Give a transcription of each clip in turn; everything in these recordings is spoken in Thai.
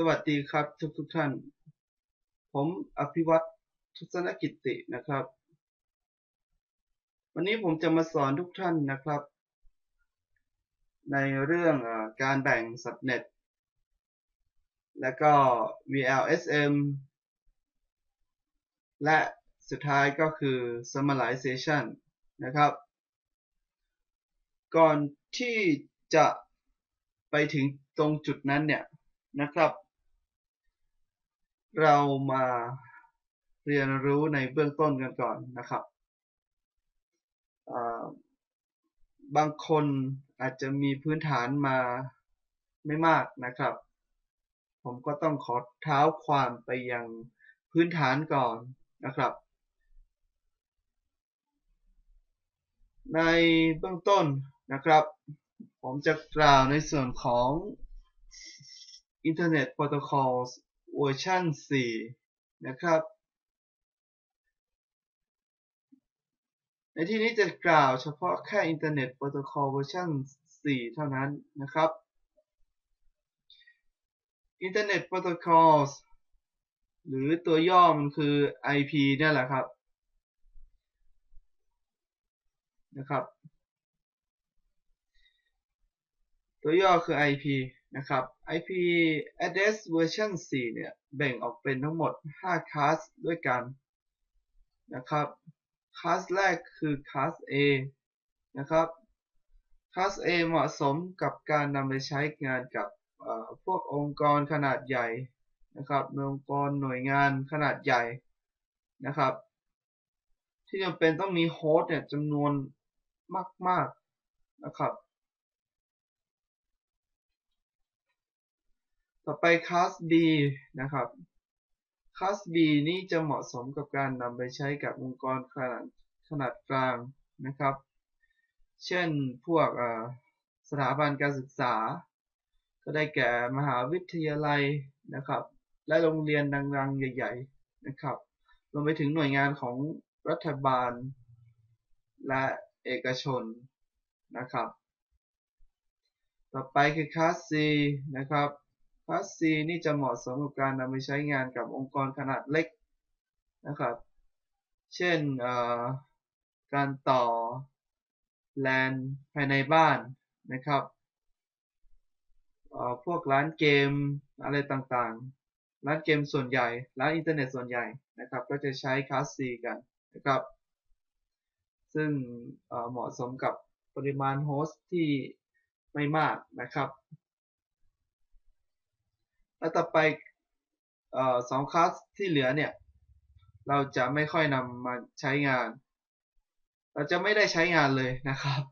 สวัสดีครับทุกทุกท่าน ผมอภิวัตทุศนกิตินะครับ วันนี้ผมจะมาสอนทุกท่านนะครับ ในเรื่องอการแบ่ง subnet และก็ VLSM และสุดท้ายก็คือ summarization นะครับ ก่อนที่จะไปถึงตรงจุดนั้นเนี่ยนะครับ เรามาเรียนรู้ในเบื้องต้นกันก่อนนะครับ บางคนอาจจะมีพื้นฐานมาไม่มากนะครับ ผมก็ต้องขอเท้าความไปยังพื้นฐานก่อนนะครับ ในเบื้องต้นนะครับ ผมจะกล่าวในส่วนของ Internet Protocol เวอร์ชัน4 นะครับ ในที่นี้จะกล่าวเฉพาะแค่ Internet Protocol เวอร์ชัน4 เท่านั้นนะครับ Internet Protocols หรือตัวย่อมันคือ IP นี่แหละครับนะครับ ตัวย่อคือ IP นะครับ IP address version 4 เนี่ย แบ่งออกเป็นทั้งหมด 5 class ด้วยกันนะครับ class แรกคือ class A นะครับ class A เหมาะสมกับการนำไปใช้งานกับพวกองค์กรขนาดใหญ่นะครับองค์กรหน่วยงานขนาดใหญ่นะครับ ที่จำเป็นต้องมีโฮสต์เนี่ยจำนวนมากๆนะครับ ต่อไปคลาส B นะครับคลาส B นี่จะเหมาะสมกับการนำไปใช้กับองค์กรขนาดขนาดกลางนะครับ เช่นพวกสถาบันการศึกษา ก็ได้แก่มหาวิทยาลัยนะครับ และโรงเรียนดังๆ ใหญ่ๆนะครับรวมไปถึงหน่วยงานของรัฐบาล และเอกชนนะครับ ต่อไปคือคลาส C นะครับ พาสซีนี่จะเหมาะสมกับการนำไปใช้งานกับองค์กรขนาดเล็กนะครับ เช่นการต่อแลนภายในบ้านนะครับพวกร้านเกมอะไรต่างๆ ร้านเกมส่วนใหญ่ ร้านอินเทอร์เน็ตส่วนใหญ่นะครับ ก็จะใช้คลาส C กันนะครับ ซึ่งเหมาะสมกับปริมาณโฮสต์ที่ไม่มากนะครับ แล้วต่อไปอสองคลาสที่เหลือเนี่ย เราจะไม่ค่อยนำมาใช้งาน เราจะไม่ได้ใช้งานเลยนะครับ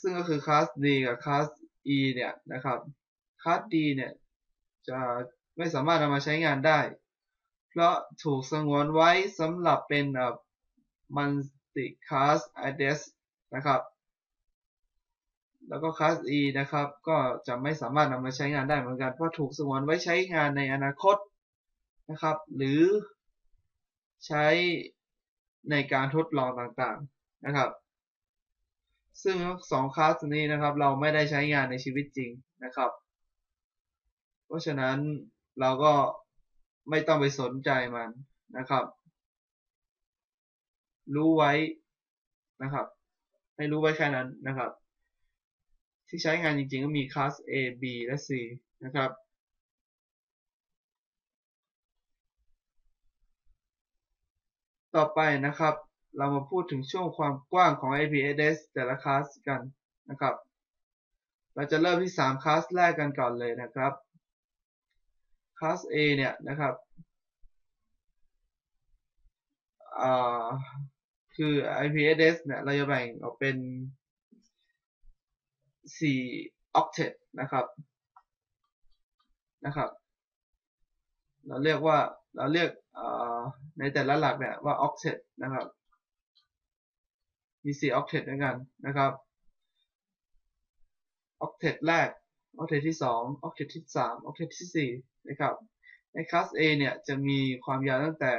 ซึ่งก็คือคลาส D กับคลาส E เนี่ยนะครับคลาส D เนี่ยจะไม่สามารถนำมาใช้งานได้ เพราะถูกสงวนไว้สำหรับเป็น multi class address นะครับ แล้วก็คลาส E นะครับ ก็จะไม่สามารถนำมาใช้งานได้เหมือนกัน เพราะถูกสงวนไว้ใช้งานในอนาคตนะครับ หรือใช้ในการทดลองต่างๆนะครับ ซึ่งสองคลาสนี้นะครับ เราไม่ได้ใช้งานในชีวิตจริงนะครับ เพราะฉะนั้นเราก็ไม่ต้องไปสนใจมันนะครับ รู้ไว้นะครับ ให้รู้ไว้แค่นั้นนะครับ ที่ใช้งานจริงๆ ก็มีคลาส A B และ C นะครับ ต่อไปนะครับ เรามาพูดถึงช่วงความกว้างของ IP address แต่ละคลาสกันนะครับ เราจะเริ่มที่3คลาสแรกกันก่อนเลยนะครับคลาส A เนี่ยนะครับคือ IP address เนี่ยเราจะแบ่งออกเป็น 4 octet นะครับนะครับเราเรียกว่าเราเรียกในแต่ละหลักเนี่ยว่า octet นะครับ มี 4 octet ด้วยกันนะครับ octet แรก octet ที่ 2 octet ที่ 3 octet ที่ 4 นะครับ ในคลาส A เนี่ยจะมีความยาวตั้งแต่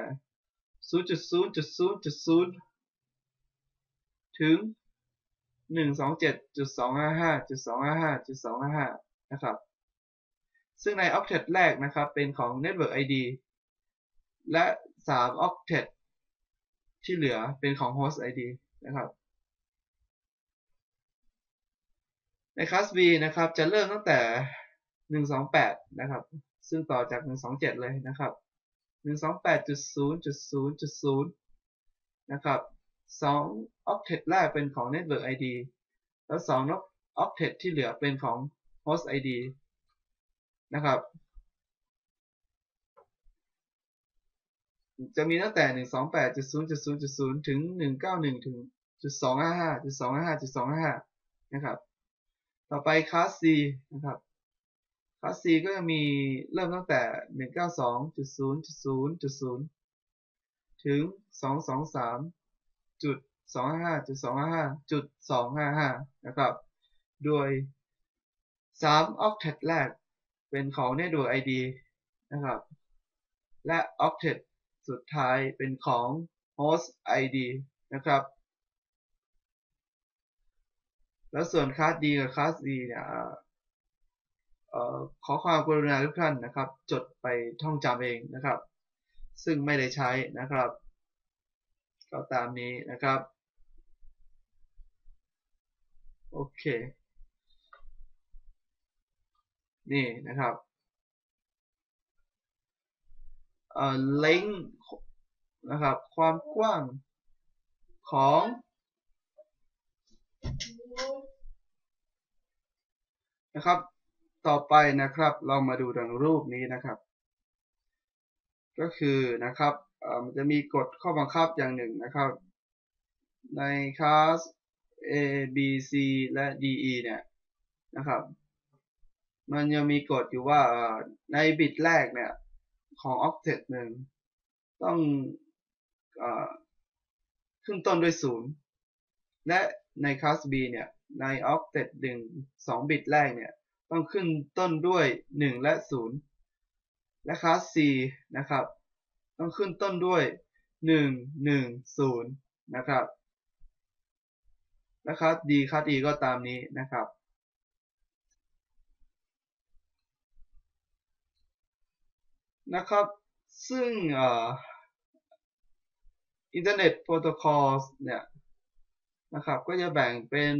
0.0.0.0 ถึง หนึ่งสองเจ็ดจุดสองห้าห้าจุดสองห้าห้าจุดสองห้าห้านะครับ ซึ่งใน octet แรกนะครับเป็นของ network ID และ3 octet ที่เหลือเป็นของ host ID นะครับในคลาส B นะครับ จะเริ่มตั้งแต่ 128 นะครับ ซึ่งต่อจาก 127 เลยนะครับ 128.0.0.0 นะครับ 2 octet แรกเป็นของ network ID แล้ว 2 octet ที่เหลือเป็นของ host ID นะครับจะมีตั้งแต่ 128.0.0.0 ถึง 191ถึง255 255 255 นะครับ ต่อไปคลาส C นะครับ คลาส C ก็จะมีเริ่มตั้งแต่ 192.0.0.0 ถึง 223 223.255.255.255นะครับ โดย3 octet แรกเป็นของ network ID นะครับ และ octet สุดท้ายเป็นของ host ID นะครับ แล้วส่วนคลาส D กับคลาส E เนี่ยขอความกรุณาทุกท่านนะครับ จดไปท่องจำเองนะครับ ซึ่งไม่ได้ใช้นะครับ ก็ตามนี้นะครับ โอเค นี่นะครับเอ่อ length นะครับ ความกว้างของ นะครับ ต่อไปนะครับ เรามาดูดังรูปนี้นะครับ ก็คือนะครับ มันจะมีกฎข้อบังคับอย่างหนึ่งนะครับ ในคลาส A B C และ D E เนี่ยนะครับ มันยังมีกฎอยู่ว่าในบิตแรกเนี่ยของ octet หนึ่งต้องอขึ้นต้นด้วย0และในคลาส B เนี่ยใน octet หนึ่ง2บิตแรกเนี่ยต้องขึ้นต้นด้วย1และ0และคลาส C นะครับ ต้องขึ้นต้นด้วย1 1 0นะครับและคลาส D คลาส E ก็ตามนี้นะครับ นะครับ ซึ่งอินเทอร์เน็ตโปรโตคอลเนี่ยนะครับ ก็จะแบ่งเป็น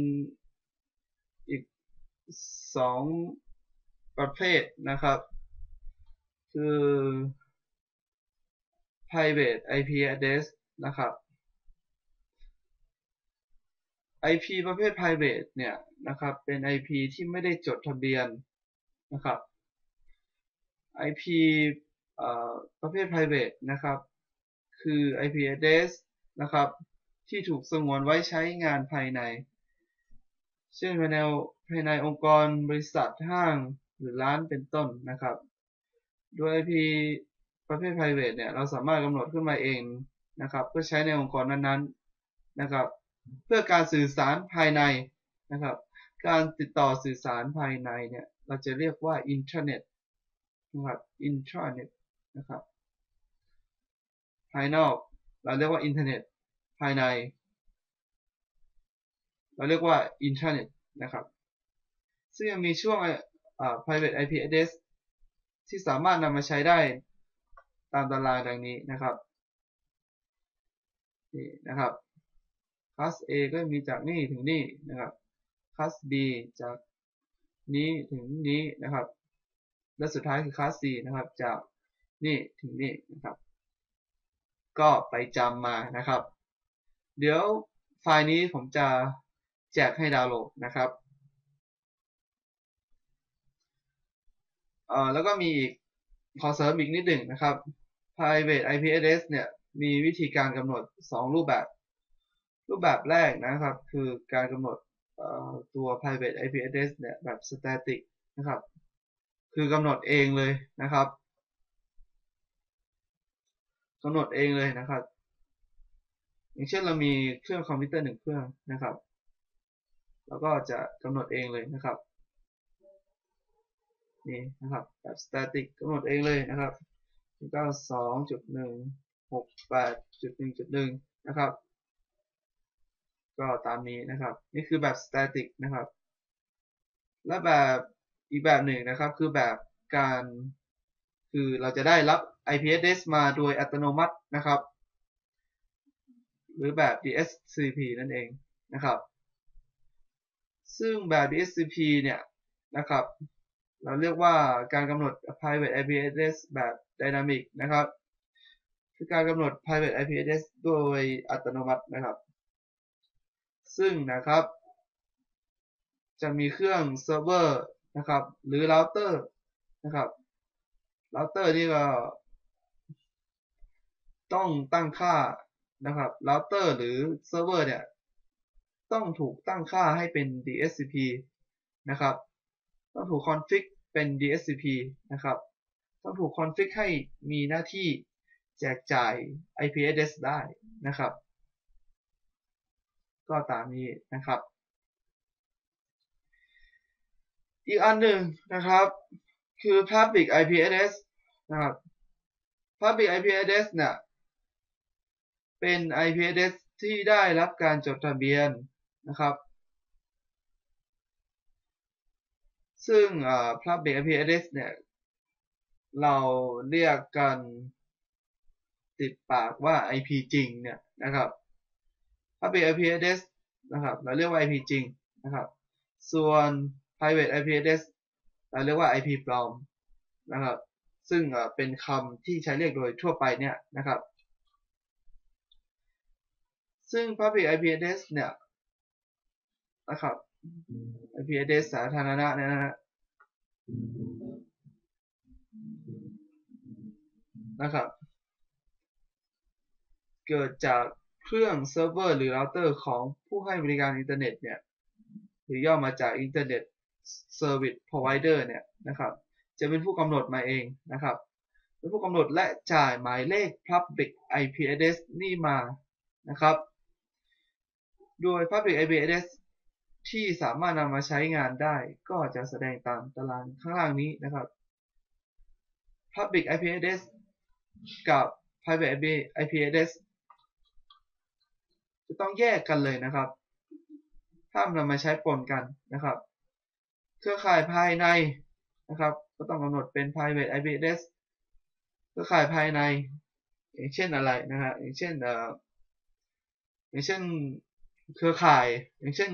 อีกสองประเภทนะครับ คือ private IP address นะครับ IP ประเภท private เนี่ยนะครับ เป็น IP ที่ไม่ได้จดทะเบียนนะครับ IP ประเภท private นะครับ คือ IP address นะครับ ที่ถูกสงวนไว้ใช้งานภายใน เช่นภายในภายในองค์กรบริษัทห้างหรือร้านเป็นต้นนะครับ โดย IP ประเภท private เนี่ยเราสามารถกำหนดขึ้นมาเองนะครับ เพื่อใช้ในองค์กรนั้นๆนะครับ เพื่อการสื่อสารภายในนะครับ การติดต่อสื่อสารภายในเนี่ยเราจะเรียกว่า internet นะครับ intranet นะครับภายนอกเราเรียกว่าอินเทอร์เน็ตภายใน เราเรียกว่า intranet นะครับ ซึ่งยังมีช่วง private IP address ที่สามารถนำมาใช้ได้ ตามตารางดังนี้นะครับนี่นะครับ class A ก็มีจากนี่ถึงนี่นะครับ class B จากนี้ถึงนี้นะครับ และสุดท้ายคือ class C นะครับ จากนี่ถึงนี่นะครับ ก็ไปจำมานะครับ เดี๋ยวไฟล์นี้ผมจะแจกให้ดาวน์โหลดนะครับแล้วก็มีอีก ขอเสริมอีกนิดหนึ่งนะครับ private IP address เนี่ยมีวิธีการกำหนด 2 รูปแบบ รูปแบบแรกนะครับ คือการกำหนดตัว private IP address เนี่ยแบบ static นะครับ คือกำหนดเองเลยนะครับกำหนดเองเลยนะครับ อย่างเช่นเรามีเครื่องคอมพิวเตอร์หนึ่งเครื่องนะครับ แล้วก็จะกำหนดเองเลยนะครับ นี่นะครับแบบ static กำหนดเองเลยนะครับ92.168.1.1นะครับ ก็ตามนี้นะครับ นี่คือแบบ static นะครับ และแบบอีกแบบหนึ่งนะครับ คือแบบการ คือเราจะได้รับ IP address มาโดยอัตโนมัตินะครับ หรือแบบ DSCP นั่นเองนะครับ ซึ่งแบบ DSCP เนี่ยนะครับ เราเรียกว่าการกำหนด private IP address แบบ dynamic นะครับ คือการกำหนด private IP address โดยอัตโนมัตินะครับ ซึ่งนะครับ จะมีเครื่องเซิร์ฟเวอร์นะครับ หรือเราเตอร์นะครับเราเตอร์นี่ก็ต้องตั้งค่านะครับเราเตอร์หรือเซิร์ฟเวอร์เนี่ย ต้องถูกตั้งค่าให้เป็น DSCP นะครับ ต้องถูกคอนฟิกเป็น DSCP นะครับ ต้องถูกคอนฟิกให้มีหน้าที่แจกจ่าย IP address ได้นะครับ ก็ตามนี้นะครับ อีกอันหนึ่งนะครับ คือ public IP address นะครับ public IP address เนี่ยเป็น IP address ที่ได้รับการจดทะเบียนนะครับ ซึ่ง public IP address เนี่ยเราเรียกกันติดปากว่า IP จริงเนี่ยนะครับ public IP address นะครับเราเรียกว่า IP จริงนะครับ ส่วน private IP address เราเรียกว่า IP ปลอมนะครับ ซึ่งเป็นคำที่ใช้เรียกโดยทั่วไปเนี่ยนะครับ ซึ่ง public IP address เนี่ยนะครับ IP address สาธารณะเนี่ยนะฮะนะครับ เกิดจากเครื่องเซิร์ฟเวอร์หรือเราเตอร์ของผู้ให้บริการอินเทอร์เน็ตเนี่ย หรือย่อมาจากอินเทอร์เน็ต Service Provider เนี่ยนะครับ จะเป็นผู้กำหนดมาเองนะครับเป็นผู้กำหนดและจ่ายหมายเลข Public IP address นี่มานะครับ โดย Public IP address ที่สามารถนำมาใช้งานได้ก็จะแสดงตามตารางข้างล่างนี้นะครับ Public IP address กับ Private IP address จะต้องแยกกันเลยนะครับ ห้ามนำมาใช้ปนกันนะครับ เครือข่ายภายในนะครับ ก็ต้องกำหนดเป็น private IP address เครือข่ายภายใน อย่างเช่นอะไรนะฮะอย่างเช่นเอ่ออย่างเช่นเครือข่าย อย่างเช่น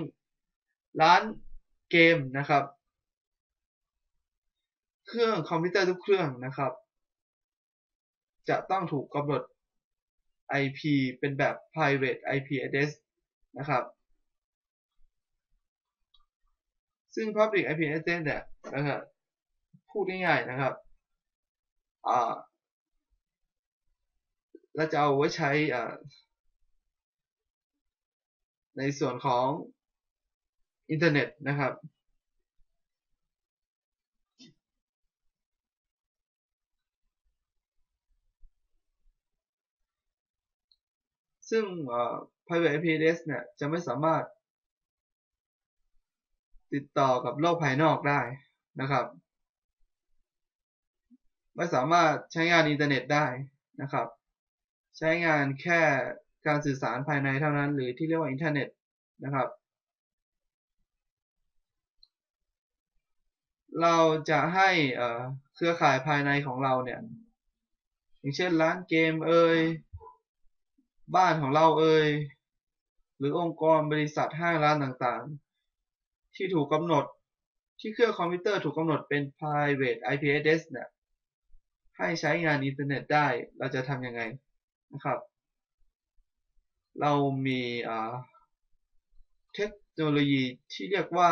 ร้านเกมนะครับ เครื่องคอมพิวเตอร์ทุกเครื่องนะครับ จะต้องถูกกำหนด IP เป็นแบบ private IP address นะครับ ซึ่ง public IP address เนี่ยนะครับพูดง่ายๆนะครับอ่าเราจะเอาไว้ใช้อ่าในส่วนของ อินเทอร์เน็ตนะครับซึ่ง private IP address เนี่ย จะไม่สามารถติดต่อกับโลกภายนอกได้นะครับ ไม่สามารถใช้งานอินเทอร์เน็ตได้นะครับ ใช้งานแค่การสื่อสารภายในเท่านั้น หรือที่เรียกว่าอินเทอร์เน็ตนะครับ เราจะให้เครือข่ายภายในของเราเนี่ย อย่างเช่นร้านเกมเอ่ยบ้านของเราเอ่ยหรือองค์กรบริษัทห้างร้านต่างๆ ที่ถูกกำหนดที่เครื่องคอมพิวเตอร์ถูกกำหนดเป็น private IP address เนี่ยให้ใช้งานอินเทอร์เน็ตได้เราจะทำยังไงนะครับ เรามีเทคโนโลยีที่เรียกว่า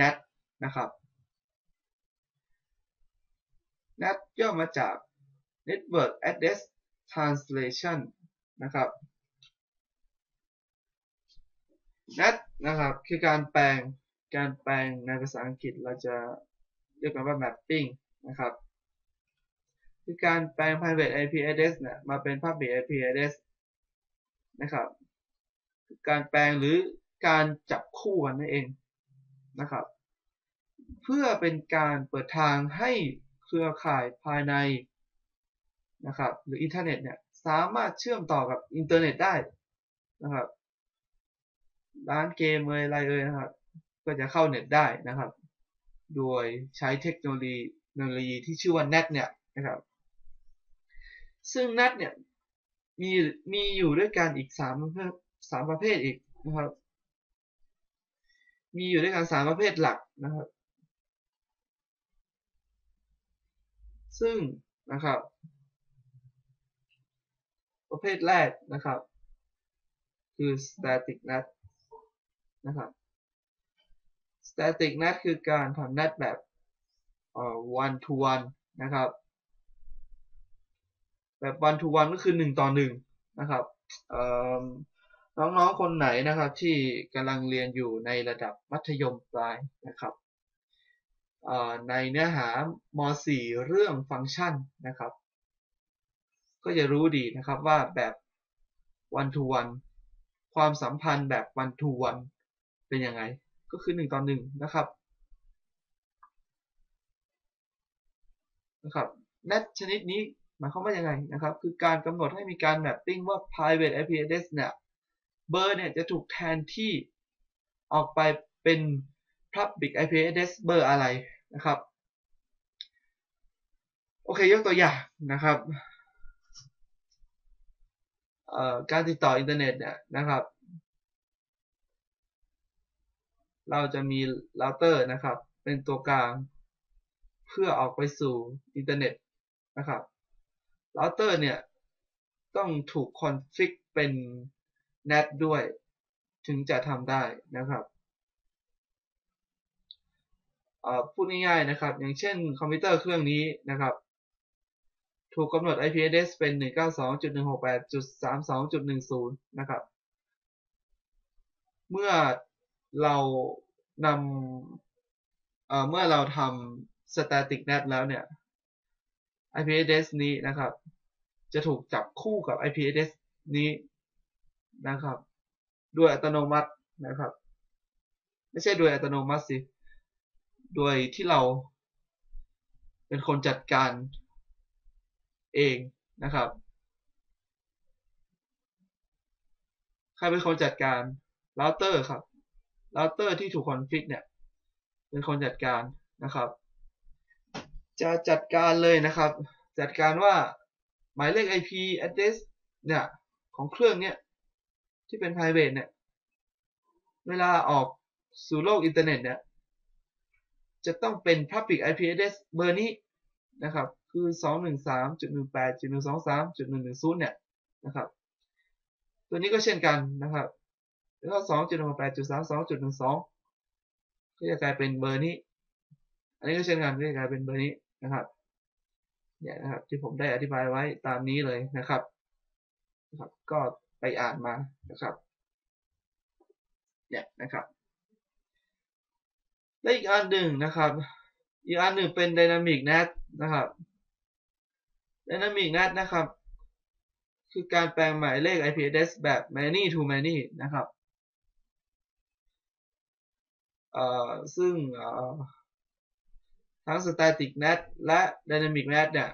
NAT นะครับ NAT ย่อมาจาก Network Address Translation นะครับ NAT นะครับคือการแปลงการแปลงในภาษาอังกฤษเราจะเรียกกันว่า mapping นะครับคือการแปลง private IP address เนี่ยมาเป็น public IP address นะครับ การแปลงหรือการจับคู่กันนั่นเองนะครับ เพื่อเป็นการเปิดทางให้ เครือข่ายภายในนะครับหรืออินเทอร์เน็ตเนี่ยสามารถเชื่อมต่อกับอินเทอร์เน็ตได้นะครับร้านเกมเลยอะไรเลยนะครับ ก็จะเข้าเน็ตได้นะครับ โดยใช้เทคโนโลยีเทคโนโลยีที่ชื่อว่า NAT เนี่ยนะครับ ซึ่ง NAT เนี่ยมีมีอยู่ด้วยกันอีกสามประเภทสามประเภทอีกนะครับ มีอยู่ด้วยกันสามประเภทหลักนะครับ ซึ่งนะครับ ประเภทแรกนะครับ คือ static NAT นะครับ static NAT คือการทำ NAT แบบอ่อ one to one นะครับ แบบ one to one ก็คือหนึ่งต่อหนึ่งนะครับน้องๆ คนไหนนะครับที่กำลังเรียนอยู่ในระดับมัธยมปลายนะครับ ในเนื้อหาม4เรื่องฟังก์ชันนะครับ ก็จะรู้ดีนะครับว่าแบบ one to one ความสัมพันธ์แบบ one to one เป็นยังไง ก็คือ 1 ต่อ 1 นะครับนะครับ net ชนิดนี้หมายความว่ายังไงนะครับ คือการกำหนดให้มีการแมปปิ้งว่า private IP address เนี่ยเบอร์เนี่ยจะถูกแทนที่ออกไปเป็น public IP address เบอร์อะไร นะครับ โอเคยกตัวอย่างนะครับการติดต่ออินเทอร์เน็ตเนี่ยนะครับ เราจะมีเราเตอร์นะครับ เป็นตัวกลาง เพื่อออกไปสู่อินเทอร์เน็ตนะครับเราเตอร์เนี่ยต้องถูกคอนฟิกเป็น NAT ด้วยถึงจะทำได้นะครับ พูดง่ายๆนะครับ อย่างเช่นคอมพิวเตอร์เครื่องนี้นะครับ ถูกกำหนด IP address เป็น 192.168.32.10 นะครับ เมื่อเรานำเมื่อเราทำ static NAT แล้วเนี่ย IP address นี้นะครับ จะถูกจับคู่กับ IP address นี้นะครับ ด้วยอัตโนมัตินะครับ ไม่ใช่โดยอัตโนมัติสิ โดยที่เราเป็นคนจัดการเองนะครับ ใครเป็นคนจัดการเราเตอร์ครับเราเตอร์ที่ถูกคอนฟิกเนี่ย เป็นคนจัดการนะครับ จะจัดการเลยนะครับ จัดการว่าหมายเลข IP address เนี่ยของเครื่องเนี่ยที่เป็น private เนี่ย เวลาออกสู่โลกอินเทอร์เน็ตเนี่ย จะต้องเป็น public IP address เบอร์นี้นะครับ คือ 213.18.123.110 เนี่ยนะครับ ตัวนี้ก็เช่นกันนะครับ แล้วก็ 2.168.32.12 ก็จะกลายเป็นเบอร์นี้ อันนี้ก็เช่นกันก็จะกลายเป็นเบอร์นี้นะครับเนี่ยนะครับที่ผมได้อธิบายไว้ตามนี้เลยนะครับนะครับ ก็ไปอ่านมานะครับ เนี่ยนะครับ และอีกอันหนึ่งนะครับ อีกอันหนึ่งเป็น Dynamic NAT นะครับ Dynamic NAT นะครับ คือการแปลงหมายเลข IP address แบบ many to many นะครับเอ่อซึ่งเอ่อทั้ง Static NAT และ Dynamic NAT เนี่ย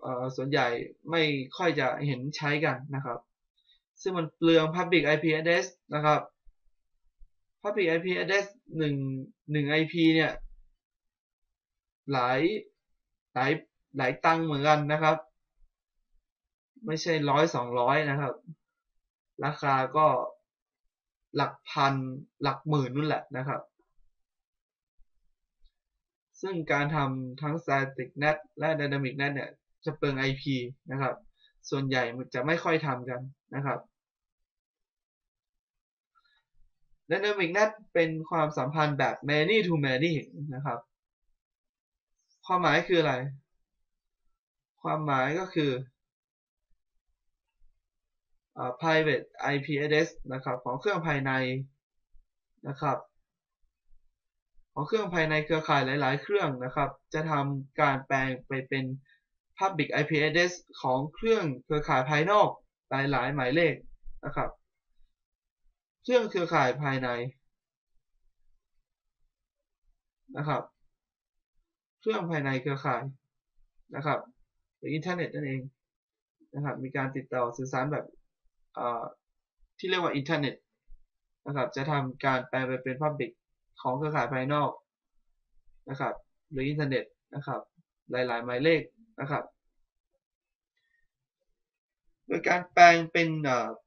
เอ่อส่วนใหญ่ไม่ค่อยจะเห็นใช้กันนะครับ ซึ่งมันเปลือง Public IP address นะครับ Public IP address หนึ่งหนึ่ง IP เนี่ย หลายหลายหลายตังเหมือนกันนะครับ ไม่ใช่ร้อยสองร้อยนะครับ ราคาก็หลักพันหลักหมื่นนู่นแหละนะครับ ซึ่งการทำทั้ง static net และ dynamic net เนี่ย จะเปลือง IP นะครับ ส่วนใหญ่จะไม่ค่อยทำกันนะครับ Dynamic Net เป็นความสัมพันธ์แบบ many to many นะครับ ความหมายคืออะไร ความหมายก็คือ private IP address นะครับของเครื่องภายในนะครับ ของเครื่องภายในเครือข่ายหลาย ๆ เครื่องนะครับ จะทำการแปลงไปเป็น Public IP address ของเครื่องเครือข่ายภายนอกหลาย ๆ หมายเลขนะครับ เครื่องเครือข่ายภายในนะครับเครื่องภายในเครือข่ายนะครับหรืออินเทอร์เน็ตนั่นเองนะครับ มีการติดต่อสื่อสารแบบที่เรียกว่าอินเทอร์เน็ตนะครับ จะทำการแปลไปเป็น Public ของเครือข่ายภายนอกนะครับ หรืออินเทอร์เน็ตนะครับ หลาย ๆ หมายเลขนะครับ โดยการแปลงเป็น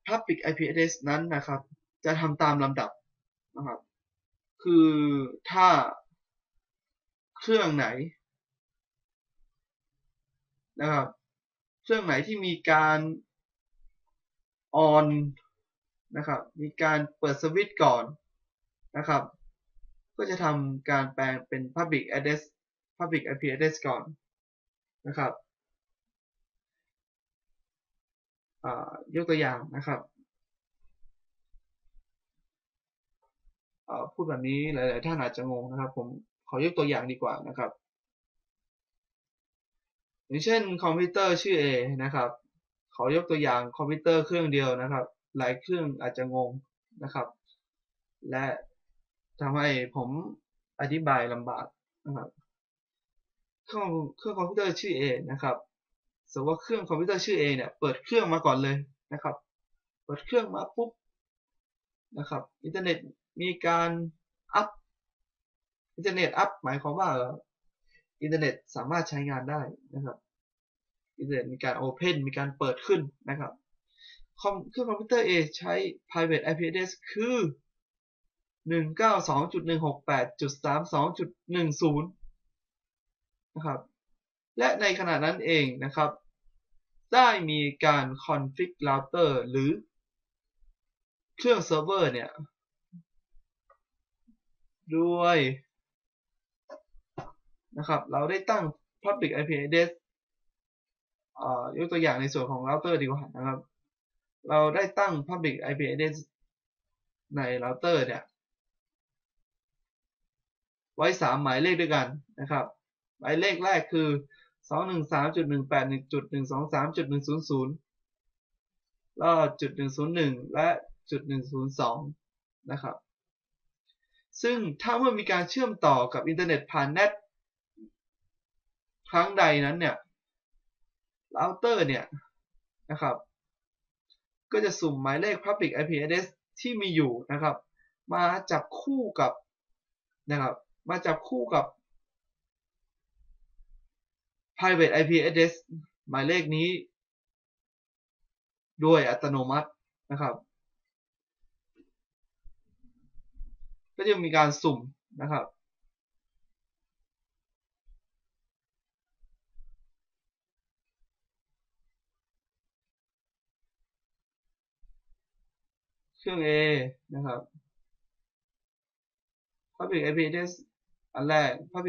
public IP address นั้นนะครับ จะทำตามลำดับนะครับ คือถ้าเครื่องไหนนะครับ เครื่องไหนที่มีการ on นะครับ มีการเปิดสวิตช์ก่อนนะครับ ก็จะทำการแปลงเป็น public address public IP address ก่อนนะครับยกตัวอย่างนะครับ พูดแบบนี้หลาย ๆ ท่านอาจจะงงนะครับ ผมขอยกตัวอย่างดีกว่านะครับอย่างเช่นคอมพิวเตอร์ชื่อ A นะครับขอยกตัวอย่างคอมพิวเตอร์เครื่องเดียวนะครับ หลายเครื่องอาจจะงงนะครับ และทำให้ผมอธิบายลำบากนะครับเครื่องเครื่องคอมพิวเตอร์ชื่อ A นะครับสมมติว่าเครื่องคอมพิวเตอร์ชื่อ A เนี่ยเปิดเครื่องมาก่อนเลยนะครับ เปิดเครื่องมาปุ๊บนะครับ อินเทอร์เน็ต มีการอัพอินเทอร์เน็ตอัพหมายความว่าอินเทอร์เน็ตสามารถใช้งานได้นะครับอินเทอร์เน็ตมีการโอเพนมีการเปิดขึ้นนะครับเครื่องคอมพิวเตอร์ A ใช้ private IP address คือ 192.168.32.10 นะครับ และในขณะนั้นเองนะครับ ได้มีการ config router หรือเครื่องเซิร์ฟเวอร์เนี่ย ด้วย นะครับ เราได้ตั้ง public IP address ยกตัวอย่างในส่วนของ router ดีกว่านะครับ เราได้ตั้ง public IP address ใน router เนี่ย ไว้ 3 หมายเลขด้วยกันนะครับ หมายเลขแรกคือ 213.181.123.100แล้วจุด101 และจุด102 นะครับ ซึ่งถ้าเมื่อมีการเชื่อมต่อกับอินเทอร์เน็ตผ่านเน็ตครั้งใดนั้นเนี่ยเราเตอร์เนี่ยนะครับ ก็จะสุ่มหมายเลข public IP address ที่มีอยู่นะครับ มาจับคู่กับนะครับ มาจับคู่กับ private IP address หมายเลขนี้ ด้วยอัตโนมัตินะครับ ก็จะมีการสุ่มนะครับ เครื่อง A นะครับ public IP address อันแรก public